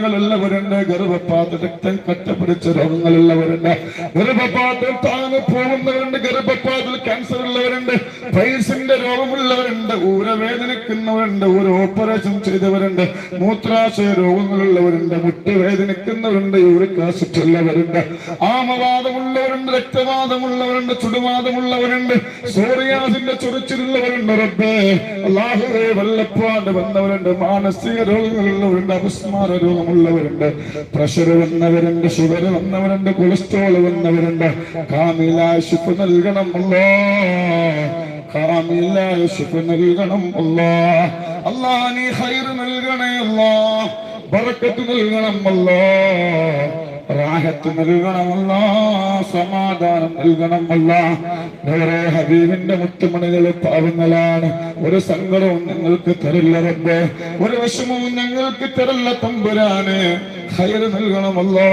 മുഴകളുള്ളവരുണ്ട് ഗർഭപാത രക്തം കട്ടപിടിച്ച രോഗങ്ങളുള്ളവരുണ്ട് ഗർഭപാതത്തിൽ താങ്ങി പോകുന്നവരുണ്ട് ഗർഭപാതത്തിൽ ക്യാൻസർ ഉള്ളവരുണ്ട് പൈസിന്റെ രോഗമുള്ളവരുണ്ട് ഊരവേദനിക്കുന്നവരുണ്ട് ഒരു ഓപ്പറേഷൻ ചെയ്തവരുണ്ട് മൂത്രാശയ രോഗങ്ങളുള്ളവരുണ്ട് മുട്ടി വേദനിക്കുന്നവരുണ്ട് യൂറിക് ആസിഡ് ഉള്ളവരുണ്ട് ആമവാദമുള്ളവരുണ്ട് രക്തവാദമുള്ളവരുണ്ട് ചുടുവാദമുള്ളവരുണ്ട് സോറിയാസിന്റെ ചൊറിച്ചിലുള്ളവരുണ്ട് റബ്ബേ. അള്ളാഹുവേ വല്ലപ്പാണ്ട് വന്നവരുണ്ട് മാനസിക രോഗങ്ങളുള്ളവരുണ്ട് അപസ്മാര രോഗമുള്ളവരുണ്ട് പ്രഷർ വന്നവരുണ്ട് ഷുഗർ വന്നവരുണ്ട് കൊളസ്ട്രോൾ വന്നവരുണ്ട്. കാമിലാശിപ്പ് നൽകണം ശിഫ നൽകണം അല്ലോ. നീ ഹൈർ നൽകണേ അല്ലാ. ബറക്കത്ത് നൽകണം അല്ലോ. റാഹത്ത് നൽകണമല്ല സമാധാനം നൽകണമല്ല. വേറെ ഹബീബിന്റെ മുത്തുമണികൾ പാവങ്ങളാണ് ഒരു സങ്കടവും ഞങ്ങൾക്ക് തരില്ല റബ്ബേ. ഒരു വിഷമവും ഞങ്ങൾക്ക് തരില്ല തമ്പുരാന്. ഹയറ് നൽകണമല്ലോ.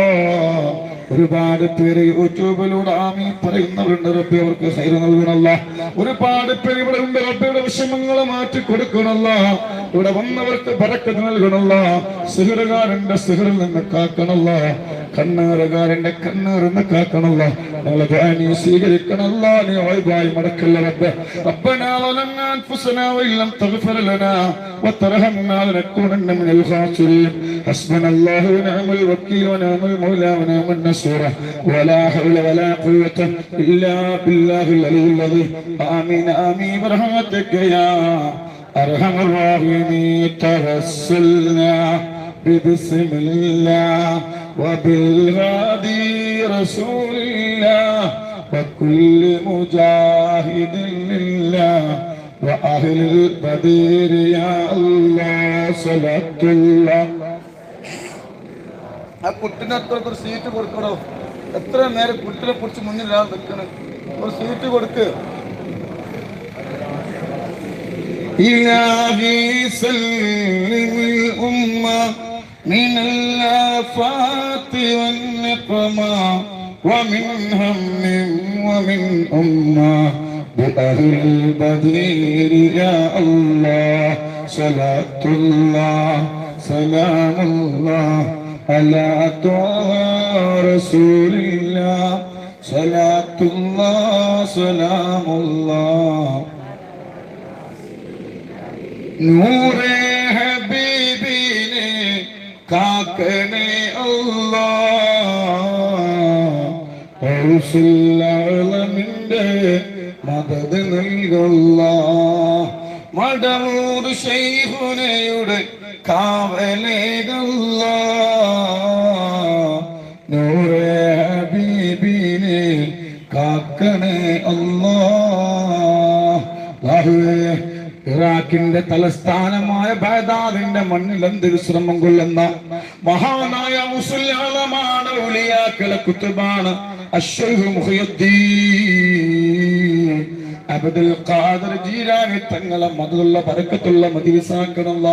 ഒരുപാട് പേര് യൂട്യൂബിലൂടെ ആമി പറയുന്നവരുണ്ട് റബ്ബെ അവർക്ക് ഹൈർ നൽകണല്ല ഒരുപാട് പേര് ഇവിടെ ഉണ്ട് റബ്ബയുടെ വിഷമങ്ങൾ മാറ്റി കൊടുക്കണമല്ല. ഇവിടെ വന്നവർക്ക് ബറക്കത്ത് നൽകണമല്ല സിഹറുകാരന്റെ സിഹറിൽ നിന്ന് കാക്കണമല്ല കണ്ണേറുകാരന്റെ കണ്ണേറിന്ന് കാക്കണമല്ല ഞങ്ങളെ ദുആ നീ സ്വീകരിക്കണമല്ല നീ വൈബായി മടക്കല്ല റബ്ബെ ربنا ظلمنا انفسنا وان لم تغفر لنا وترحمنا لنكونن من الخاسرين حسبنا الله ونعم الوكيل ونعم المولى ونعم النصير ولا حول ولا قوة إلا بالله العلي العظيم آمين آمين برحمتك يا أرحم الراحمين توسلنا ببسم الله وبالهادي رسول الله وكل مجاهد لله وأهل البدير يا الله صلاة الله ആ കുട്ടിന്റെ അടുത്തൊക്കെ ഒരു സീറ്റ് കൊടുക്കണോ എത്ര നേരം കുട്ടിനെ പിടിച്ച് മുന്നിൽ ഒരാൾ നിൽക്കണം ഒരു സീറ്റ് കൊടുക്ക് إلهي سلم الأمة من الآفات والنقمة ومن هم ومن أمة بأهل البدير يا الله. صلاة الله سلام الله على طه رسول الله. صلاة الله سلام الله. നൂറേ ഹബീബിനെ കാക്കണേ അല്ലാമിന്റെ മദത് നൽകുള്ള മടമൂർ ശൈഹുനയുടെ കാവലേകല്ല നൂറേ ഹബീബിനെ കാക്കണേ അല്ലാഹുവേ ഇറാഖിന്റെ തലസ്ഥാനമായ ബാഗ്ദാദിന്റെ മണ്ണിൽ അന്തിവിശ്രമം കൊള്ളുന്ന മഹാനായ മുസ്ലിമാണ് ഉലിയാക്കളെ കുത്തുബാണ്. അബ്ദുൽ ഖാദർ ജീരാനി തങ്ങളെ മതുള്ള പരക്കത്തുള്ള മതിവിസാക്കണല്ല.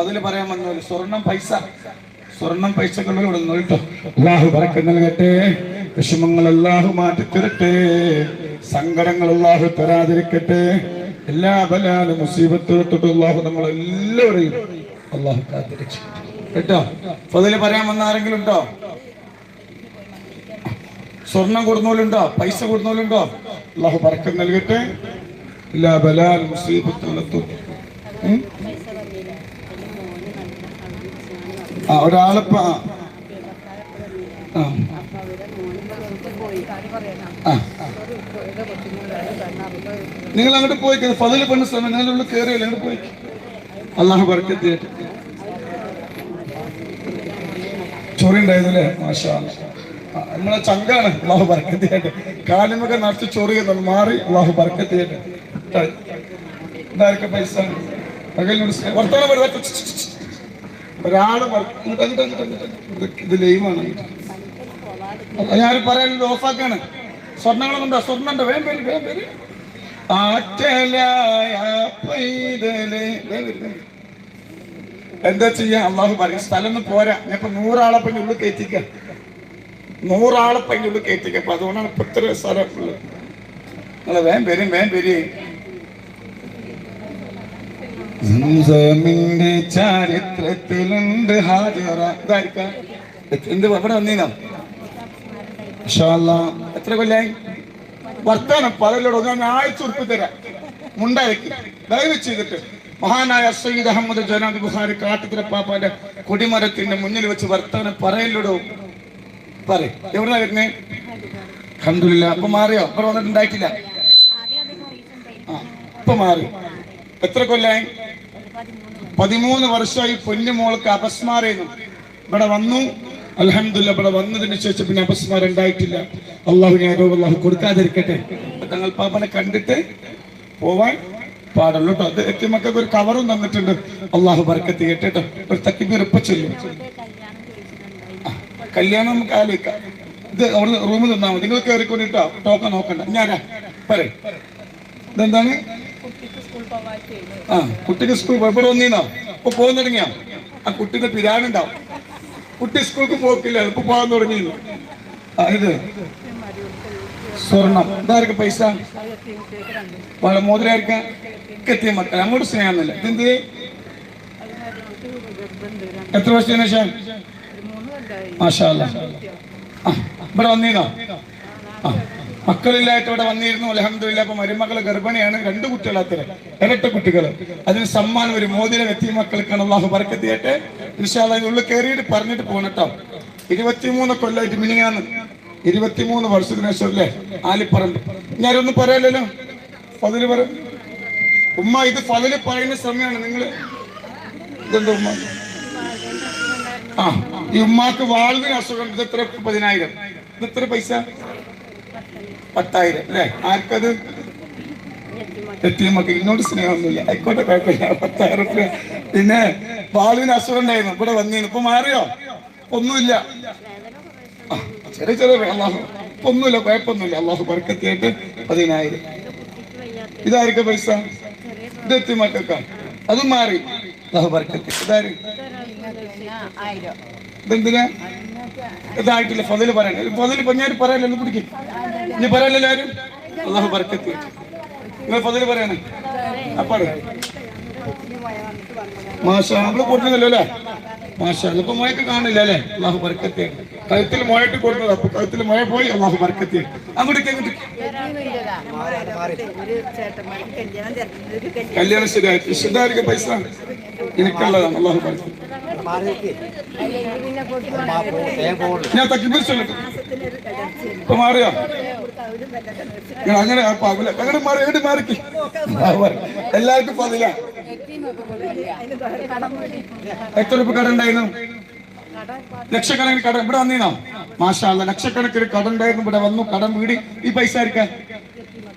അതിൽ പറയാൻ വന്നു സ്വർണം പൈസ. സ്വർണം പൈസ ഇവിടെ കേട്ടോ അള്ളാഹു പറക്കം നൽകട്ടെ. വിഷമങ്ങൾ അള്ളാഹു മാറ്റി തരട്ടെ സങ്കടങ്ങൾ അള്ളാഹു തരാതിരിക്കട്ടെ. എല്ലാ ബലാലും തൊട്ട് അള്ളാഹു നമ്മളെല്ലാവരെയും അള്ളാഹു കാത്തിരിച്ചു കേട്ടോ? അതിൽ പറയാൻ വന്ന ആരെങ്കിലും ഉണ്ടോ? സ്വർണം കൊടുന്നോലുണ്ടോ പൈസ കൊടുന്നോലുണ്ടോ അള്ളാഹു പറക്കം നൽകട്ടെ. എല്ലാ ബലാൽ മുസീബത്തോളത്തും ഉം? ആ ഒരാളിപ്പ ആ. നിങ്ങൾ അങ്ങോട്ട് പോയി ഫതിൽ പെണ്ണ സമയം നിങ്ങൾ ഉള്ളിൽ അങ്ങോട്ട് പോയി. അള്ളാഹു പറക്കത്തി ചൊറി ഉണ്ടായതല്ലേ മാഷാ നമ്മളെ ചങ്കാണ് അള്ളാഹു പറക്കത്തിയായിട്ട് കാലിമൊക്കെ നടത്തി ചൊറി മാറി അള്ളാഹു പറക്കത്തിയായിട്ട് ഇതായിരിക്കും പൈസ. വർത്തമാനം ഒരാൾ. ഇത് ലൈവാണ്. ഞാൻ പറയാൻ ഓഫാക്കാണ്. സ്വർണങ്ങളുണ്ടോ സ്വർണുണ്ടോ വേം പേര് വേം പേര്. എന്താ ചെയ്യാ? അള്ളാഹു പറയും സ്ഥലം ഒന്നും പോരാ. ഞാൻ ഇപ്പൊ നൂറാളെ പഞ്ഞ ഉള്ളിൽ കയറ്റിക്ക. നൂറാളെ പഞ്ഞ ഉള്ളിൽ കയറ്റിക്ക. അപ്പൊ അതുകൊണ്ടാണ് ഇപ്പൊ ഇത്ര സ്ഥലം ഉള്ളത് വേം പേരും വേം പേര്. ചരിത്രത്തിലുണ്ട് ഹാജറ. ഇതായിരിക്കാം. എന്ത് ഇവിടെ വന്നീനോ. എത്ര കൊല്ലായി? വർത്താനം പലരോട് ഞാൻ ആഴ്ച ഉറപ്പ് തരാം. മുണ്ടായിരിക്കും. ദയവ് ചെയ്തിട്ട് മഹാനായ സയ്യിദ് അഹമ്മദ് ജനാദ് ബുഹാരി കാട്ടുതിര പാപ്പാന്റെ കൊടിമരത്തിന്റെ മുന്നിൽ വെച്ച് വർത്താനം പറയലോടോ പറ എവിടുന്നാ വരുന്നേ? അഹമ്മദില്ല അപ്പൊ മാറിയോ? അപ്പൊ വന്നിട്ടുണ്ടായിട്ടില്ല? ഇപ്പൊ മാറി. എത്ര കൊല്ലായി? പതിമൂന്ന് വർഷമായി പൊന്നുമോൾക്ക് അപസ്മാരേന്നു ഇവിടെ വന്നു. അലഹമില്ല ഇവിടെ വന്നതിന് ശേഷം പിന്നെ അപസ്മാരം ഉണ്ടായിട്ടില്ല അള്ളാഹു ഞാൻ അള്ളാഹു കൊടുക്കാതിരിക്കട്ടെ. തങ്ങൾ പാപ്പനെ കണ്ടിട്ട് പോവാൻ പാടുള്ളൂ കേട്ടോ അത് എത്തി മക്കൾക്ക് ഒരു കവറും തന്നിട്ടുണ്ട്. അള്ളാഹു ബർക്കത്ത് കേട്ടോ ഒരു തക്കിപ്പിറപ്പ് ചെല്ലും. കല്യാണം നമുക്ക് ആലോചിക്കാം. ഇത് അവിടെ റൂമിൽ നിന്നാ മതി. നിങ്ങൾ കയറിക്കൊണ്ടിട്ടോ ടോക്കൺ നോക്കണ്ട. ഞാനാ പറയും. ഇതെന്താണ്? ആ കുട്ടിക്ക് സ്കൂൾ ഇവിടെ വന്നീനോ ഇപ്പൊ പോകാൻ തുടങ്ങിയോ? ആ കുട്ടിന്റെ പിരാനുണ്ടാവും. കുട്ടി സ്കൂൾക്ക് പോക്കില്ല ഇപ്പൊ പോകാൻ തുടങ്ങിയിരുന്നു ആ ഇത്. സ്വർണം. ഇതാർക്ക് പൈസ? പല മോതിരായിരിക്കാം എത്തിയ മക്കൾ അങ്ങോട്ട് സ്നേഹമൊന്നുമില്ല. ഇതെന്ത്? എത്ര വർഷത്തിന് ശേഷം? മാഷാ ഇവിടെ വന്നീന്നോ ആ. മക്കളില്ലായിട്ട് ഇവിടെ വന്നിരുന്നു അലഹമില്ല അപ്പൊ മരുമകൾ ഗർഭിണിയാണ് രണ്ട് കുട്ടികളാത്ര ഇരട്ട കുട്ടികൾ അതിന് സമ്മാനം ഒരു മോതിരം എത്തിയ മക്കൾക്കാണ് അള്ളാഹു പറക്കെത്തിയിട്ട് വിശാല ഉള്ളിൽ കയറിയിട്ട് പറഞ്ഞിട്ട് പോണട്ടോ ഇരുപത്തിമൂന്ന് കൊല്ലായിട്ട് മിനിങ്ങാന്ന്. ഇരുപത്തിമൂന്ന് വർഷത്തിന് ശേഷം അല്ലേ? ആലിപ്പറമ്പ്. ഞാനൊന്നും പറയാലല്ലോ ഫതിൽ പറ. ഉമ്മ ഇത് ഫതിൽ പറയുന്ന സമയമാണ് നിങ്ങൾ ഇതെന്താ ഉമ്മ? ആ ഈ ഉമ്മാക്ക് വാൾവിന് അസുഖം. ഇത് എത്ര? പതിനായിരം. ഇത് എത്ര പൈസ? പത്തായിരം അല്ലേ? ആർക്കത്? എത്തിയമ്മക്ക് ഇങ്ങോട്ട് സ്നേഹമൊന്നുമില്ല. ആയിക്കോട്ടെ കുഴപ്പമില്ല. പത്തായിരം റുപ്യ പിന്നെ ബാലുവിന് അസുഖം ഉണ്ടായിരുന്നു. ഇവിടെ വന്നീന്. ഇപ്പൊ മാറിയോ? ഒന്നുമില്ല. ചെറിയ ചെറിയ അള്ളാഹു. ഒന്നുമില്ല കുഴപ്പമൊന്നുമില്ല. അള്ളാഹു പറക്കെത്തിയിട്ട് പതിനായിരം. ഇതായിരിക്കും പൈസ? ഇത് എത്തിമാക്ക അതും മാറി. അള്ളാഹു ബർക്കത്തി. ഇതാര്? ഇതെന്തിനാ? ഇതായിട്ടില്ല. ഫതിൽ പറയാൻ ഫതിൽ പറഞ്ഞാൽ പറയാനില്ല. പിടിക്കും. ഇനി പറയാനല്ലോ എല്ലാവരും അള്ളാഹു ബർക്കത്ത്. നിങ്ങൾ പതിൽ പറയണേ. അപ്പാട് മാഷാ നമ്മൾ കൊടുക്കുന്നില്ല അല്ലേ? മാഷാ ഇപ്പൊ മോയൊക്കെ കാണില്ല അല്ലേ? അള്ളാഹു ബർക്കത്ത്. കഴുത്തിൽ മഴയിട്ട് കൊടുത്തത്. അപ്പൊ കഴുത്തിൽ മോയ പോയി അള്ളാഹു ബർക്കത്ത്. അങ്ങോട്ടേക്ക് അങ്ങോട്ട് കല്യാണം ശരിയായിട്ട്. ശരിയായിരിക്കും പൈസ. എനിക്കുള്ളതാണ് അള്ളാഹു ബർക്കത്ത്. ഞാൻ ചൊല്ലട്ടെ ഇപ്പൊ മാറിയോ? അങ്ങനെ അങ്ങനെ മാറി എവിടെ മാറിക്ക്. എല്ലാവർക്കും പതില. എത്ര രൂപ കട ഉണ്ടായിരുന്നു? ലക്ഷക്കണക്കിന് കട ഇവിടെ വന്നീനോ മാഷാല്ല ലക്ഷക്കണക്കിന് കട ഉണ്ടായിരുന്നു. ഇവിടെ വന്നു കടം വീടി. ഈ പൈസ ആയിരിക്കാം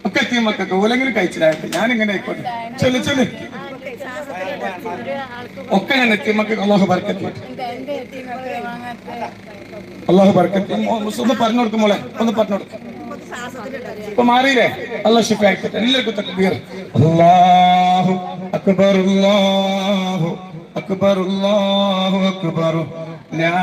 ഒക്കെ എത്തിയ മക്കൾക്ക്. ഓലെങ്കിലും കഴിച്ചിലായിട്ട് ഇങ്ങനെ ആയിക്കോട്ടെ. ചെല്ലു ചെല്ലു. ഒക്കെ ഞാൻ എത്തിമക്ക് അള്ളാഹു ബർക്കത്തി. അള്ളാഹു ബർക്കത്തി. ഒന്ന് പറഞ്ഞു കൊടുക്കും മോളെ ഒന്ന് പറഞ്ഞു കൊടുക്കും. ഇപ്പൊ മാറിയില്ലേ? അള്ളാഹ് ഷിഫ ആയിക്കോട്ടെ. എല്ലാവർക്കും തക്ബീർ. അല്ലാഹു അക്ബർ അല്ലാഹു അക്ബർ അല്ലാഹു അക്ബർ. ലാ